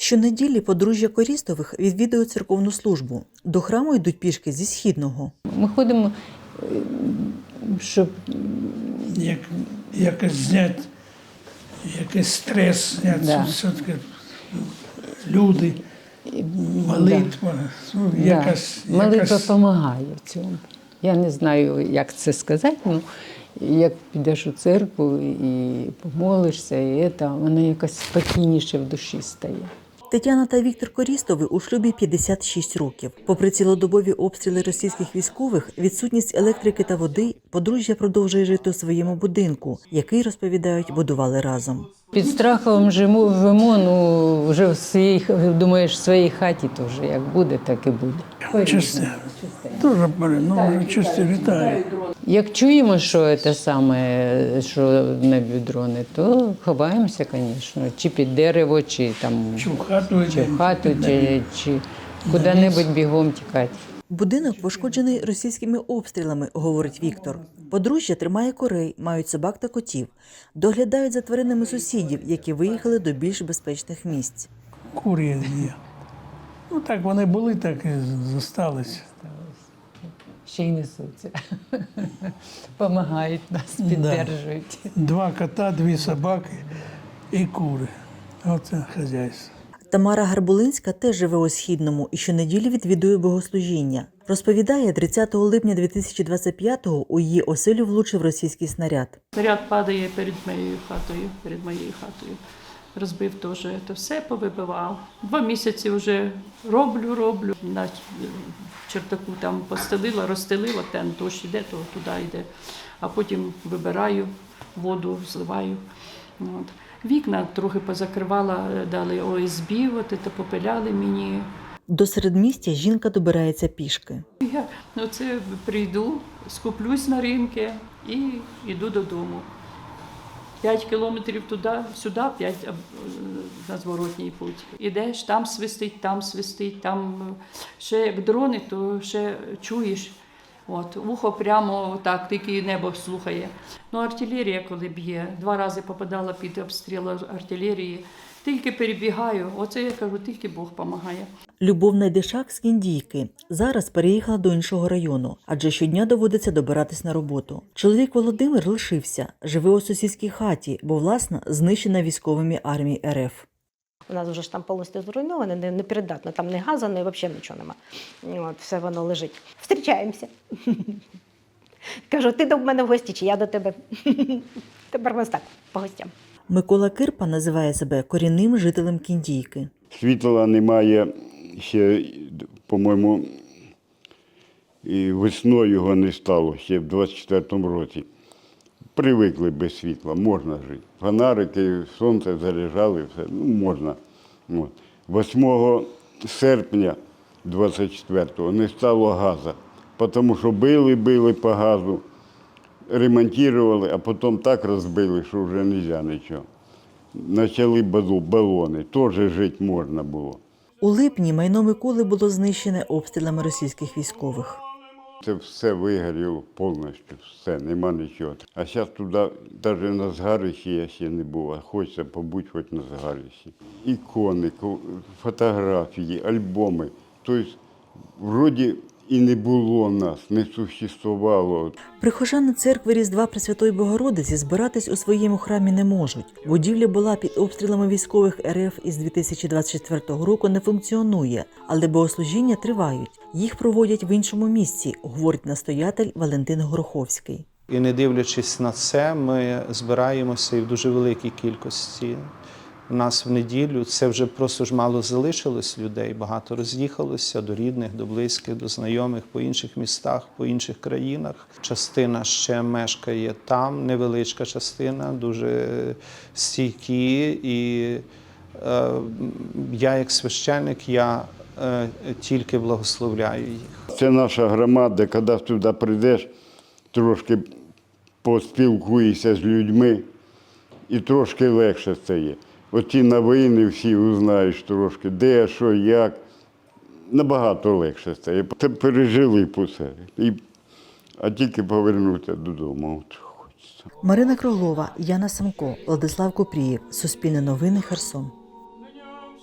Щонеділі подружжя Корістових відвідує церковну службу. До храму йдуть пішки зі східного. Ми ходимо, е, щоб як, якось зняти, якийсь стрес зняти, Да. все-таки люди, молитва, ну, Да. якась, Молитва якась допомагає в цьому. Я не знаю, як це сказати. Ну, як підеш у церкву і помолишся, і це, воно якось спокійніше в душі стає. Тетяна та Віктор Корістови у шлюбі 56 років. Попри цілодобові обстріли російських військових, відсутність електрики та води, подружжя продовжує жити у своєму будинку, який розповідають, будували разом. Під страхом живемо, ну вже в своїй, думаєш, в своїй хаті то вже як буде, так і буде. чисте. Дуже бере, ну вже чисто літає. Як чуємо, що це саме, що небі дрони, то ховаємося, звісно, чи під дерево, чи там Чи в хату чи йдемо, в хату, під чи, чи куди-небудь бігом тікати. Будинок пошкоджений російськими обстрілами, говорить Віктор. Подружжя тримає корей, мають собак та котів, доглядають за тваринами сусідів, які виїхали до більш безпечних місць. Курі є. Ну так вони були, так і зостались. Ще й несуться. Помагають нас, підтримують. Два кота, дві собаки і кури. Оце хазяйство. Тамара Гарбулинська теж живе у східному і щонеділі відвідує богослужіння. Розповідає, 30 липня 2025-го у її оселю влучив російський снаряд. Снаряд падає перед моєю хатою, перед моєю хатою. Розбив теж, це все повибивав. Два місяці вже роблю, роблю. На чертаку там постелила, розстелила, ten дощ іде, то туди йде. А потім вибираю воду, зливаю. От. Вікна трохи позакривала, дали ОСБ, от, це попиляли мені. До середмістя жінка добирається пішки. Я оце прийду, скуплюсь на ринки і йду додому. П'ять кілометрів туди, сюди, п'ять а, е, на зворотній путь. Ідеш, там свистить, там свистить, там е, ще як дрони, то ще чуєш. От, вухо прямо так, тільки небо слухає. Ну, артилерія, коли б'є, два рази попадала під обстріл артилерії. Тільки перебігаю, оце я кажу, тільки Бог допомагає. Любов Найдишак з Кіндійки зараз переїхала до іншого району, адже щодня доводиться добиратись на роботу. Чоловік Володимир лишився, живе у сусідській хаті, бо власна знищена військовими армії РФ. У нас вже ж там повністю зруйноване, не, не придатно, там не газу, не взагалі нічого нема. От, все воно лежить. Встрічаємося. Кажу, ти до мене в гості, чи я до тебе. Тепер ми так, по гостям. Микола Кирпа називає себе корінним жителем Кіндійки. Світла немає ще, по-моєму, і весною його не стало ще в 24-му році. Привикли без світла, можна жити. Фонарики, сонце заряджали, все, ну можна. От. 8 серпня 24-го не стало газу, тому що били, били по газу, ремонтували, а потім так розбили, що вже не можна нічого. Почали балони, теж жити можна було. У липні майно Миколи було знищене обстрілами російських військових. Це все вигоріло повністю, все, нема нічого. А зараз туди, навіть на згарищі я ще не був, а хочеться побути хоч на згарищі. Ікони, фотографії, альбоми. Тобто, вроді і не було нас, не существувало. Прихожани церкви Різдва Пресвятої Богородиці збиратись у своєму храмі не можуть. Будівля була під обстрілами військових РФ із 2024 року не функціонує, але богослужіння тривають. Їх проводять в іншому місці, говорить настоятель Валентин Гороховський. І не дивлячись на це, ми збираємося і в дуже великій кількості. У нас в неділю це вже просто ж мало залишилось людей. Багато роз'їхалося до рідних, до близьких, до знайомих по інших містах, по інших країнах. Частина ще мешкає там, невеличка частина, дуже стійкі. І е, я, як священник, я е, тільки благословляю їх. Це наша громада, коли сюди прийдеш, трошки поспілкуєшся з людьми і трошки легше стає. Оті новини всі узнаєш трошки, де, що, як. Набагато легше стає. Це пережили по все. І, а тільки повернутися додому. Марина Кролова, Яна Самко, Владислав Купрієв. Суспільне новини Херсон.